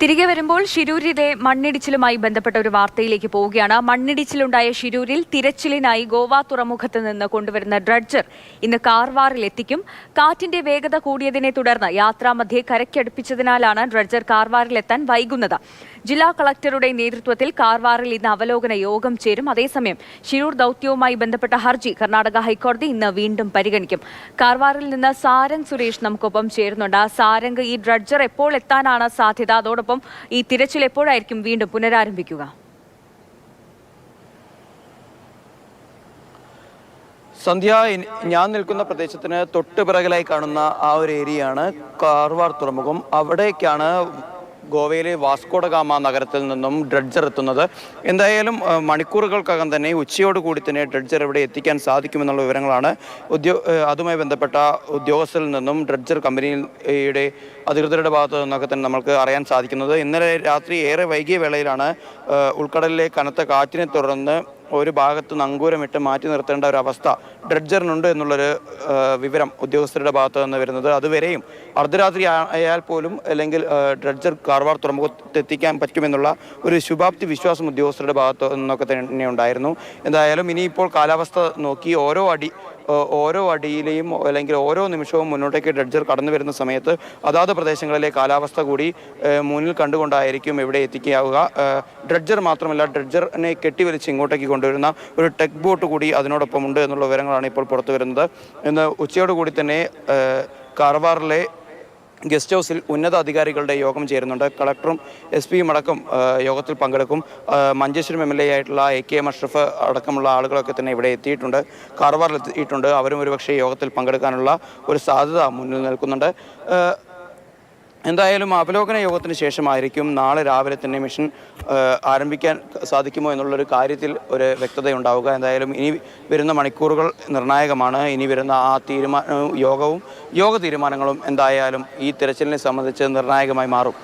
തിരികെ വരുമ്പോൾ ഷിരൂരിലെ മണ്ണിടിച്ചിലുമായി ബന്ധപ്പെട്ട ഒരു വാർത്തയിലേക്ക് പോവുകയാണ്. മണ്ണിടിച്ചിലുണ്ടായ ഷിരൂരിൽ തിരച്ചിലിനായി ഗോവ തുറമുഖത്ത് നിന്ന് കൊണ്ടുവരുന്ന ഡ്രഡ്ജർ ഇന്ന് കാർവാറിൽ എത്തിക്കും. കാറ്റിന്റെ വേഗത കൂടിയതിനെ തുടർന്ന് യാത്രാമധ്യേ കരയ്ക്കടുപ്പിച്ചതിനാലാണ് ഡ്രഡ്ജർ കാർവാറിൽ എത്താൻ വൈകുന്നത്. ജില്ലാ കളക്ടറുടെ നേതൃത്വത്തിൽ കാർവാറിൽ ഇന്ന് അവലോകന യോഗം ചേരും. അതേസമയം ഷിരൂർ ദൌത്യവുമായി ബന്ധപ്പെട്ട ഹർജി കർണാടക ഹൈക്കോടതി ഇന്ന് വീണ്ടും പരിഗണിക്കും. കാർവാറിൽ നിന്ന് സാരംഗ് സുരേഷ് നമുക്കൊപ്പം ചേരുന്നുണ്ട്. സാരംഗ് ഈ ഡ്രഡ്ജർ എപ്പോൾ എത്താനാണ് സാധ്യത? അതോടൊപ്പം ഈ തിരച്ചിൽ എപ്പോഴായിരിക്കും വീണ്ടും പുനരാരംഭിക്കുക? സന്ധ്യ ഞാൻ നിൽക്കുന്ന പ്രദേശത്തിന് തൊട്ടുപിറകിലായി കാണുന്ന ആ ഒരു ഏരിയയാണ് കാർവാർ തുറമുഖം. അവിടേക്കാണ് ഗോവയിലെ വാസ്കോഡഗാമ നഗരത്തിൽ നിന്നും ഡ്രഡ്ജർ എത്തുന്നത്. എന്തായാലും മണിക്കൂറുകൾക്കകം തന്നെ ഉച്ചയോട് കൂടി തന്നെ ഡ്രഡ്ജർ ഇവിടെ എത്തിക്കാൻ സാധിക്കുമെന്നുള്ള വിവരങ്ങളാണ് ഉദ്യോ അതുമായി ബന്ധപ്പെട്ട ഉദ്യോഗസ്ഥരിൽ നിന്നും ഡ്രഡ്ജർ കമ്പനിയുടെ അധികൃതരുടെ ഭാഗത്തു നിന്നൊക്കെ തന്നെ നമുക്ക് അറിയാൻ സാധിക്കുന്നത്. ഇന്നലെ രാത്രി ഏറെ വൈകിയ വേളയിലാണ് ഉൾക്കടലിലെ കനത്ത കാറ്റിനെ തുടർന്ന് ഒരു ഭാഗത്ത് നങ്കൂരമിട്ട് മാറ്റി നിർത്തേണ്ട ഒരു അവസ്ഥ ഡ്രഡ്ജറിനുണ്ട് എന്നുള്ളൊരു വിവരം ഉദ്യോഗസ്ഥരുടെ ഭാഗത്ത് നിന്ന് വരുന്നത്. അതുവരെയും അർദ്ധരാത്രി ആയാൽ പോലും അല്ലെങ്കിൽ ഡ്രഡ്ജർ കാർവാർ തുറമുഖത്തെത്തിക്കാൻ പറ്റുമെന്നുള്ള ഒരു ശുഭാപ്തി വിശ്വാസം ഉദ്യോഗസ്ഥരുടെ ഭാഗത്ത് നിന്നൊക്കെ തന്നെ ഉണ്ടായിരുന്നു എന്തായാലും ഇനിയിപ്പോൾ കാലാവസ്ഥ നോക്കി ഓരോ അടി ഓരോ അടിയിലെയും അല്ലെങ്കിൽ ഓരോ നിമിഷവും മുന്നോട്ടേക്ക് ഡ്രഡ്ജർ കടന്നു വരുന്ന സമയത്ത് അതാത് പ്രദേശങ്ങളിലെ കാലാവസ്ഥ കൂടി മുന്നിൽ കണ്ടുകൊണ്ടായിരിക്കും ഇവിടെ എത്തിക്കാവുക. ഡ്രഡ്ജർ മാത്രമല്ല ഡ്രഡ്ജറിനെ കെട്ടിവലിച്ച് ഇങ്ങോട്ടേക്ക് കൊണ്ടുവരുന്ന ഒരു ടെക് ബോട്ട് കൂടി അതിനോടൊപ്പം ഉണ്ട് എന്നുള്ള വിവരങ്ങളാണ് ഇപ്പോൾ പുറത്തു വരുന്നത് ഇന്ന് ഉച്ചയോടുകൂടി തന്നെ കാർവാറിലെ ഗസ്റ്റ് ഹൗസിൽ ഉന്നത അധികാരികളുടെ യോഗം ചേരുന്നുണ്ട്. കളക്ടറും എസ് പിയും അടക്കം യോഗത്തിൽ പങ്കെടുക്കും. മഞ്ചേശ്വരം എം എൽ എ ആയിട്ടുള്ള എ കെ എം അഷ്റഫ് അടക്കമുള്ള ആളുകളൊക്കെ തന്നെ ഇവിടെ എത്തിയിട്ടുണ്ട്. കാർവാറിൽ എത്തിയിട്ടുണ്ട്. അവരും ഒരുപക്ഷെ യോഗത്തിൽ പങ്കെടുക്കാനുള്ള ഒരു സാധ്യത മുന്നിൽ നിൽക്കുന്നുണ്ട്. എന്തായാലും അവലോകന യോഗത്തിന് ശേഷമായിരിക്കും നാളെ രാവിലെ തന്നെ മിഷൻ ആരംഭിക്കാൻ സാധിക്കുമോ എന്നുള്ളൊരു കാര്യത്തിൽ ഒരു വ്യക്തതയുണ്ടാവുക. എന്തായാലും ഇനി വരുന്ന മണിക്കൂറുകൾ നിർണായകമാണ്. ഇനി വരുന്ന ആ തീരുമാനവും യോഗവും യോഗ തീരുമാനങ്ങളും എന്തായാലും ഈ തിരച്ചിലിനെ സംബന്ധിച്ച് നിർണായകമായി മാറും.